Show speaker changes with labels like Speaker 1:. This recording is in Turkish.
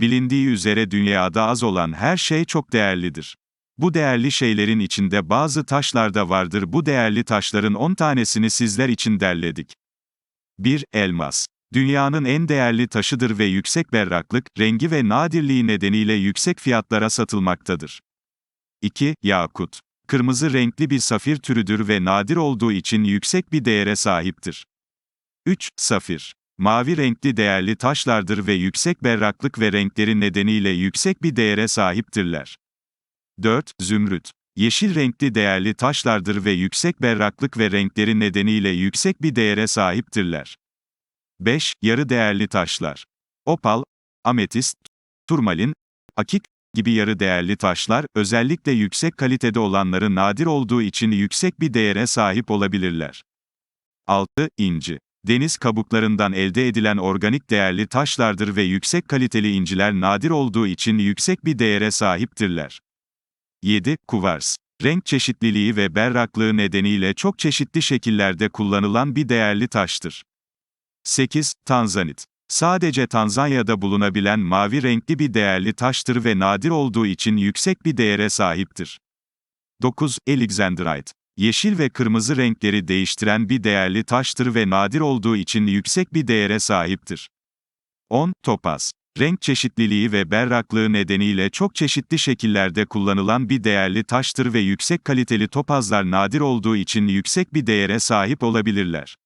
Speaker 1: Bilindiği üzere dünyada az olan her şey çok değerlidir. Bu değerli şeylerin içinde bazı taşlar da vardır. Bu değerli taşların 10 tanesini sizler için derledik. 1. Elmas. Dünyanın en değerli taşıdır ve yüksek berraklık, rengi ve nadirliği nedeniyle yüksek fiyatlara satılmaktadır. 2. Yakut. Kırmızı renkli bir safir türüdür ve nadir olduğu için yüksek bir değere sahiptir. 3. Safir. Mavi renkli değerli taşlardır ve yüksek berraklık ve renkleri nedeniyle yüksek bir değere sahiptirler. 4. Zümrüt. Yeşil renkli değerli taşlardır ve yüksek berraklık ve renkleri nedeniyle yüksek bir değere sahiptirler. 5. Yarı değerli taşlar. Opal, ametist, turmalin, akik gibi yarı değerli taşlar, özellikle yüksek kalitede olanları nadir olduğu için yüksek bir değere sahip olabilirler. 6. İnci. Deniz kabuklarından elde edilen organik değerli taşlardır ve yüksek kaliteli inciler nadir olduğu için yüksek bir değere sahiptirler. 7. Kuvars. Renk çeşitliliği ve berraklığı nedeniyle çok çeşitli şekillerde kullanılan bir değerli taştır. 8. Tanzanit. Sadece Tanzanya'da bulunabilen mavi renkli bir değerli taştır ve nadir olduğu için yüksek bir değere sahiptir. 9. Alexandrite. Yeşil ve kırmızı renkleri değiştiren bir değerli taştır ve nadir olduğu için yüksek bir değere sahiptir. 10. Topaz. Renk çeşitliliği ve berraklığı nedeniyle çok çeşitli şekillerde kullanılan bir değerli taştır ve yüksek kaliteli topazlar nadir olduğu için yüksek bir değere sahip olabilirler.